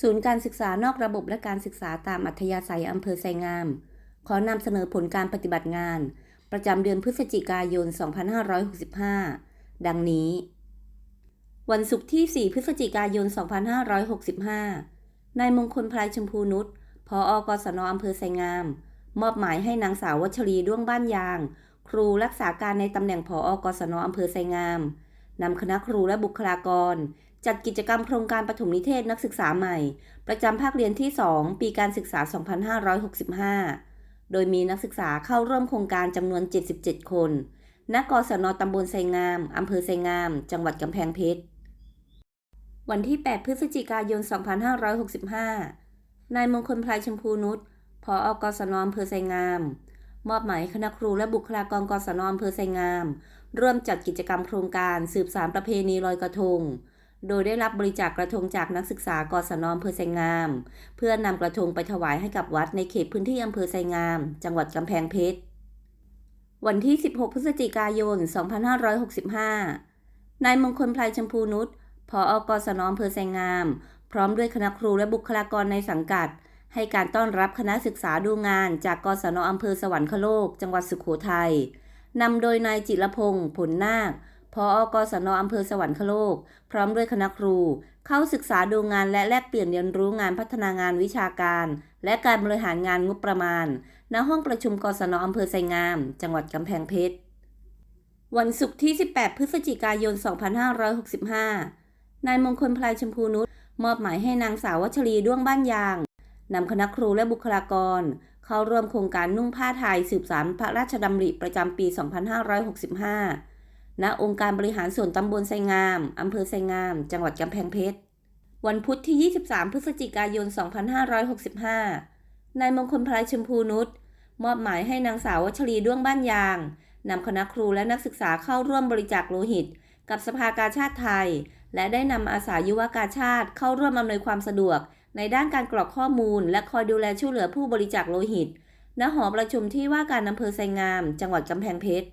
ศูนย์การศึกษานอกระบบและการศึกษาตามอัธยาศัยอำเภอไซงาม ขอนำเสนอผลการปฏิบัติงาน ประจำเดือนพฤศจิกายน 2565 ดังนี้ วันศุกร์ที่ 4 พฤศจิกายน 2565 นายมงคลพลายชมพูนุชพออกศนอำเภอไซงาม มอบหมายให้นางสาววัชรีด้วงบ้านยาง ครูรักษาการในตำแหน่งผออกศนอำเภอไซงาม นำคณะครูและบุคลากร จัดกิจกรรมโครงการปฐมนิเทศนักศึกษาใหม่ ประจำภาคเรียนที่ 2 ปีการศึกษา 2565 โดยมีนักศึกษาเข้าร่วมโครงการจำนวน 77 คน ณ กศนตำบลไซงาม อำเภอไซงาม จังหวัดกำแพงเพชร วันที่ 8 พฤศจิกายน 2565 นายมงคลพลายชมพูนุชพออกศนอำเภอไซงาม มอบหมายคณะครูและบุคลากรกศนอำเภอไซงาม ร่วมจัดกิจกรรมโครงการสืบสารประเพณีลอยกระทง โดยได้รับบริจาคกระทงจากนักศึกษากศนอำเภอไซงาม เพื่อนำกระทงไปถวายให้กับวัดในเขตพื้นที่อำเภอไซงาม จังหวัดกำแพงเพชร วันที่ 16 พฤศจิกายน 2565 นายมงคลพลายชมพูนุชพออกศนอำเภอไซงาม พร้อมด้วยคณะครูและบุคลากรในสังกัด ให้การต้อนรับคณะศึกษาดูงานจากกศนอำเภอสวรรคโลก จังหวัดสุโขทัยนำโดยนายจิรพงศ์ผลนาคพออกศนอำเภอสวรรคโลก พร้อมด้วยคณะครู เข้าศึกษาดูงานและแลกเปลี่ยนเรียนรู้งานพัฒนางานวิชาการ และการบริหารงานงบประมาณ ณ ห้องประชุมกศนอำเภอไซงาม จังหวัดกำแพงเพชร วันศุกร์ที่ 18 พฤศจิกายน 2565 นายมงคลพลายชมพูนุชมอบหมายให้นางสาววัชรีด้วงบ้านยาง นำคณะครูและบุคลากร เข้าร่วมโครงการนุ่งผ้าไทยสืบสารพระราชดำริประจำปี 2565 ณ องค์การบริหารส่วนตำบลไซงาม อำเภอไซงาม จังหวัดกำแพงเพชร วันพุธที่ 23 พฤศจิกายน 2565 นายมงคลพลายชมพูนุชมอบหมายให้นางสาววัชรีด้วงบ้านยางนำคณะครูและนักศึกษาเข้าร่วมบริจาคโลหิต กับสภากาชาติไทย และได้นำอาสายุวกาชาติเข้าร่วมอำนวยความสะดวก ในด้านการกรอกข้อมูล และคอยดูแลช่วยเหลือผู้บริจาคโลหิต ณ หอประชุมที่ว่าการอำเภอไซงาม จังหวัดกำแพงเพชร